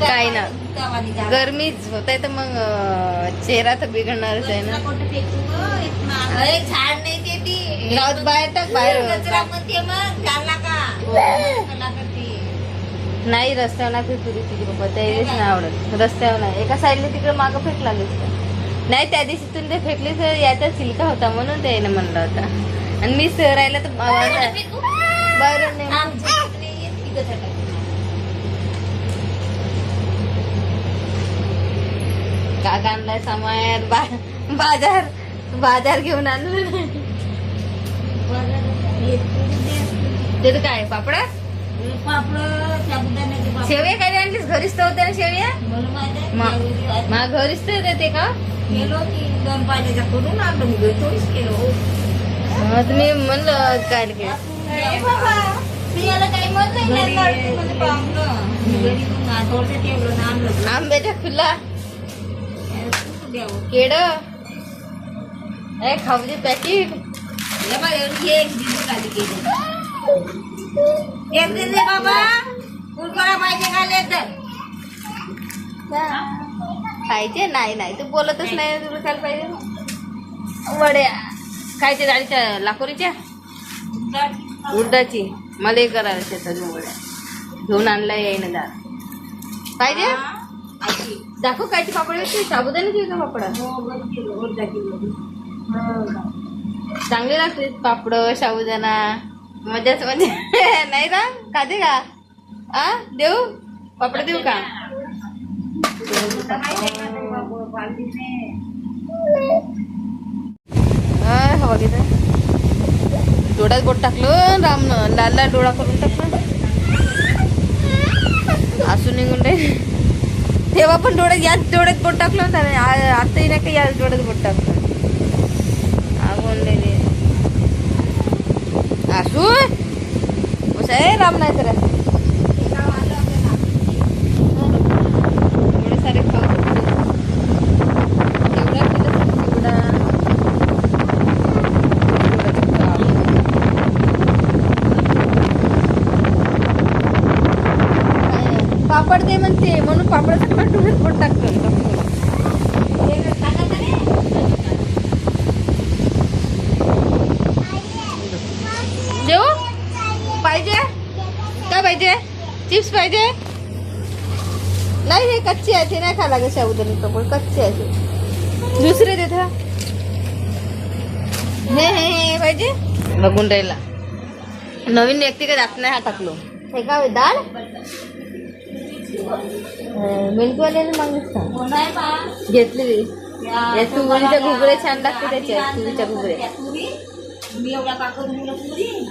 काय ना. गरमीच होत आहे तर मग चेहरा तर बिघडणारच आहे ना. अरे झाड नाही ते बाहेर टाक बाहेर. नाही रस्त्यावर नाही फेकू तुझी पप्पा त्यावेळेस नाही आवडत. रस्त्यावर नाही. एका साईडला तिकडे मागं फेकला लागेल नाही त्या दिवशी तुम्ही ते फेकले तर याचा चिलका होता म्हणून त्याने म्हणला होता. आणि मी राहिला तर येत. काका आणलाय सामान बा बाजार बाजार घेऊन आणलं. ते तर काय पापडा? शेवया काय आणलीस? घरीच तर होत्या ना शेवया? मा- घरीच तर देते का? गेलो की दोन पाण्याचा करून आणलं मी घरी थोडीच केलं हो. तुम्ही म्हणलं काय केलं? आंब्याच्या खुला द्यावं. केड खाऊचे पॅकेट. हे खाली बाबा. कुरकुरा पाहिजे का ले तर? खायचे? नाही नाही. तू बोलतच नाही. तुला काय पाहिजे वड्या. खायच्या डाळीच्या लाकोरीच्या? उडदाची. मला करायला शेतात वड्या घेऊन आणला येईन डाळ पाहिजे. दाखव कायची पापड होती साबुदाण्याची का पापड हो, केलं. चांगले लागते पापड साबुदाणा. मजाच म्हणजे नाही ना? खाते का? आ? देऊ? पापड देऊ का? आता माहिती आहे का ते बाबा, पालखीने. अं, हवा घेत डोळ्यात बोट टाकलं राम लाल लाल डोळा करून टाकलं असू निघून रे तेव्हा पण डोळ्यात याच डोळ्यात बोट टाकलं होतं आणि आ- आताही नाही का याच डोळ्यात बोट टाकलं आगोंडलेली असू असं आहे राम नाही तर एवढे सारे खाऊ शकतो एवढा किलो चिवडा पापड दे म्हणते म्हणून पापड टाकलं डोळ्यात पोट टाकलं जेव? पाहिजे? काय पाहिजे? चिप्स पाहिजे? नाही हे कच्चे आहे ते नाही खा लागत साबुदाणे पापड कच्चे आहे ते. दुसरे देत हा. हे पाहिजे? बघून राहिला. नवीन व्यक्ती का दात नाही हा टाकलो हे का होय, डाळ मिल्कवाल्याने मागितलं? घेतलेली या- तुरीच्या घुगऱ्या छान लागते त्याच्या तुरीच्या घुगऱ्या?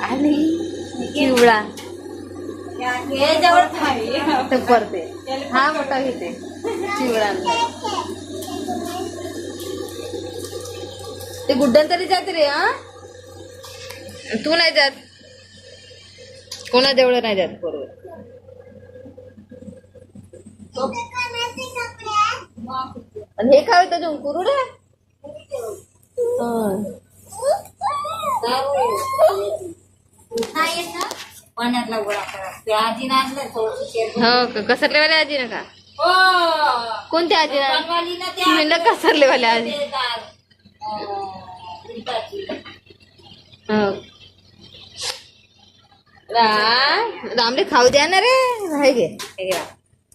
आणि चिवडा. जवळ खाई. ते परते. हा मोठा घेते. चिवडा. ते गुड्डन तरी जाते रे हा? तू नाही जात. कोणा जेवढं नाही जात बरोबर. आणि हे काय होतं अजून कुरुड नाही पाण्यातला गोळा करा आणलं हो का? आजी ना का? कोणत्या आजी ना? म्हणलं कसरलेवाल्या आजी. ते हो. रामले खाऊ द्या ना रे. हे घे.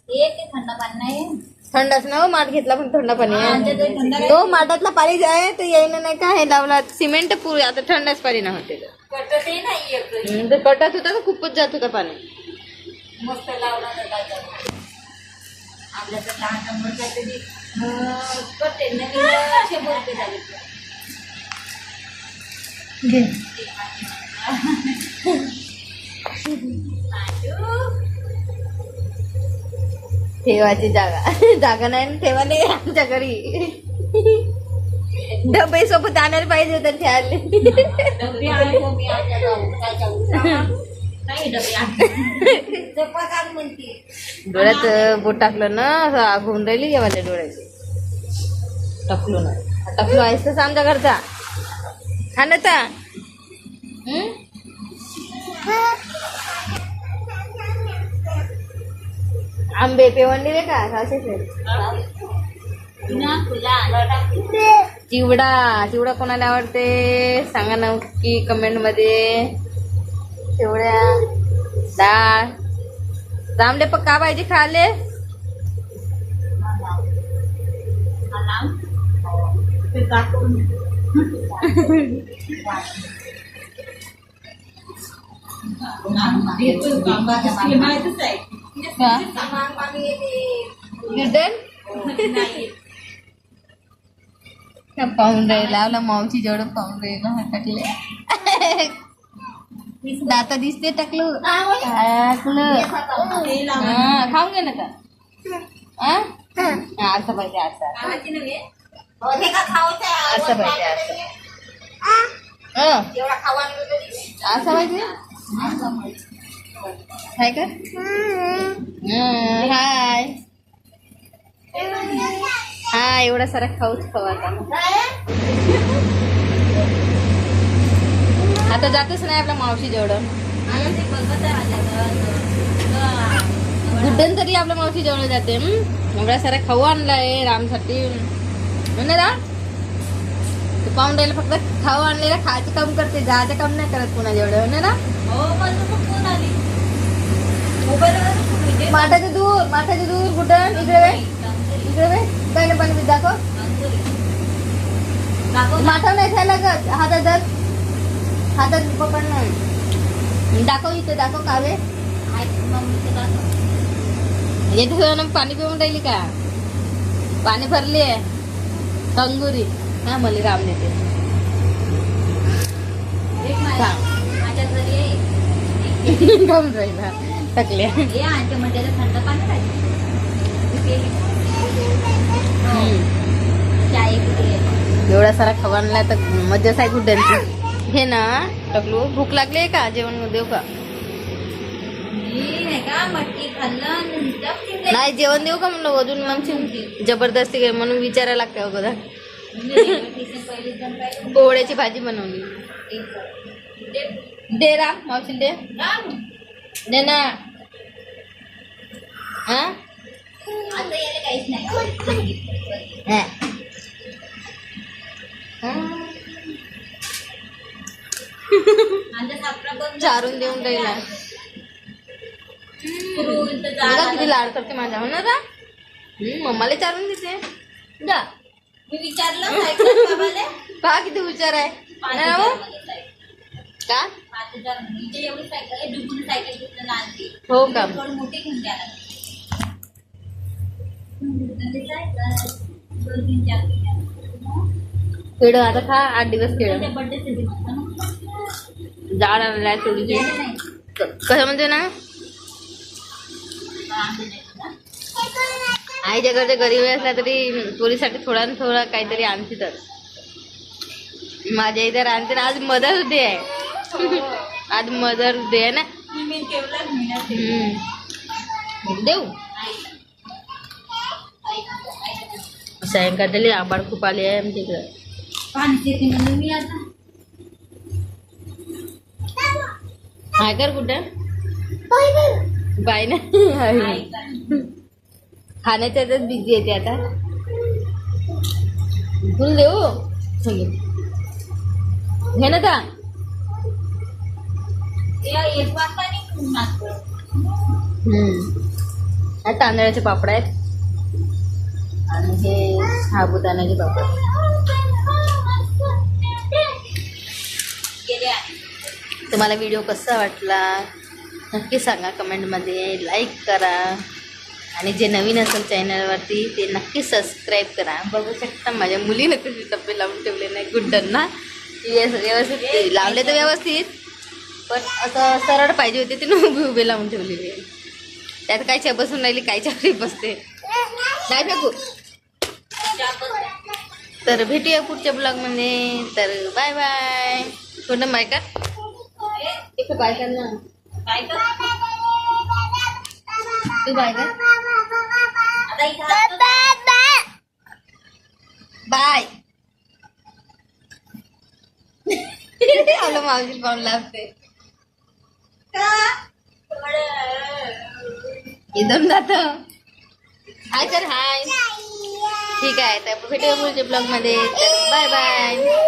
घे. थंड पाणी नाही थंडच ना हो, माठ घेतला पण थंड पाणी हा, आहे. तो माठातला पाणी आहे तर येईन नाही का? हे लावला सिमेंट पुरे आता थंडच पाणी ना होते. एक हम्म, ते कटत होता तर खूपच जात होता पाणी. मस्त लावला? आपल्या तर लहान नंबर काहीतरी. नवीन शंभर झाले. ठेवायची जागा. जागा नाही ना ठेवा नाही आमच्या घरी. डबे सोबत आणायला पाहिजे होते म्हणते डोळ्यात बोट टाकलं ना होऊन राहिली जेवायला डोळ्याची. टाकलो ना टाकलो आहेस तसं आमच्या घरचा. खा आंबे पेवंडी रे का? असेच चिवडा. चिवडा कोणाला आवडते? सांगा नक्की कमेंटमध्ये चिवड्या. डाळ. रामले पण का पाहिजे खाले माहितच आहे. पाहून राहिला आपला मावशी जेवढं पाहून राहिला टाकले दाता दिसते टाकलं टाकलं. हा, खाऊन घे ना का हा? हा, असं पाहिजे असं. हो, हे? असं पाहिजे असं हं. असं पाहिजे हाय का? हाय. हा एवढा सारा खाऊच खाऊ आता. आता जातच नाही आपल्या मावशी जेवढं. गुड्डन तरी आपल्या मावशी जेवढं जाते एवढा सारा खाऊ आणलाय रामसाठी. हो ना राम तू पाहून राहिला फक्त खाऊ आणलेला खायचं काम करते जायचं काम नाही करत पुन्हा जेवढं. हो ना हो, पण फोन आली. मोबाईलवर फोन येते. माठाचे दूर माठाचे दूर गुड्डन इकडे वे. इकडे वे. काय नाही पाणी दाखव. माठा नाही खायला लागत. हातात धर. हातात पकडणं. दाखव इथे दाखव कावे. येते पाणी पिऊन राहिली का? पाणी भरली आहे. कंगुरी हा मला राम नेते राहिला. थंड पाणी कुठे आहे? एवढा सारा खवानला तर मजाच आहे? गुड्ड्यांची हे ना टकलू भूक लागली आहे का जेवण देऊ का? नाही जेवण देऊ का म्हणलं अजून मग जबरदस्ती काय म्हणून विचारायला लागते अगोदर. पोवड्याची भाजी बनवली. दे. राम मावशी दे ना. हा? हा. हा. चारून देऊन राहिला. बघा किती लाड करते माझ्या हो ना रा हम्म, मम्माला चारून देते. जा. मी विचारलं पहा किती हुशार आहे. नाही हो? का? खेळ आता खा आठ दिवस खेळ. जाड आणलाय थोडीशी कसं म्हणते ना? आणले नाही तुला. आईच्या घरचे गरीब असला तरी पोरीसाठी थोडा न थोडा काहीतरी आणते तर. माझ्या इथे आणते ना आज मदर्स डे आहे. आज मदर्स डे आहे ना. देऊ. सायंकाळी आंबाड खूप आली आहे आमच्या इकडं. पाणी शेती म्हणून मी आता. हाय कर कुठं? बाय ना. खाण्याच्या याच्यात बिझी येते आता. फुल देऊ घे ना का तांदळाचे पापड आहेत. आणि हे साबुदाण्याचे पापड. तुम्हाला व्हिडिओ कसा वाटला? नक्की सांगा कमेंटमध्ये. लाईक करा. आणि जे नवीन असेल चॅनलवरती ते नक्की सबस्क्राईब करा. बघू शकता माझ्या मुलीनं कशी टप्पे लावून ठेवले नाही. गुड्डन व्यवस्थित. लावले तर व्यवस्थित. पण असं सरळ पाहिजे होते ते उभे उभे लावून ठेवलेले. त्यात कायच्या बसून राहिली घरी बसते? नाही फेकू. तर भेटूया पुढच्या ब्लॉगमध्ये तर बाय बाय कोणतं बाय का एक बाय कर ना. काय कर. तू बाय कर. बाय आपलं मावशी पाहून लागते जात. हाय कर हाय ठीक आहे. तर भेटूया पुढच्या ब्लॉगमध्ये. Bye bye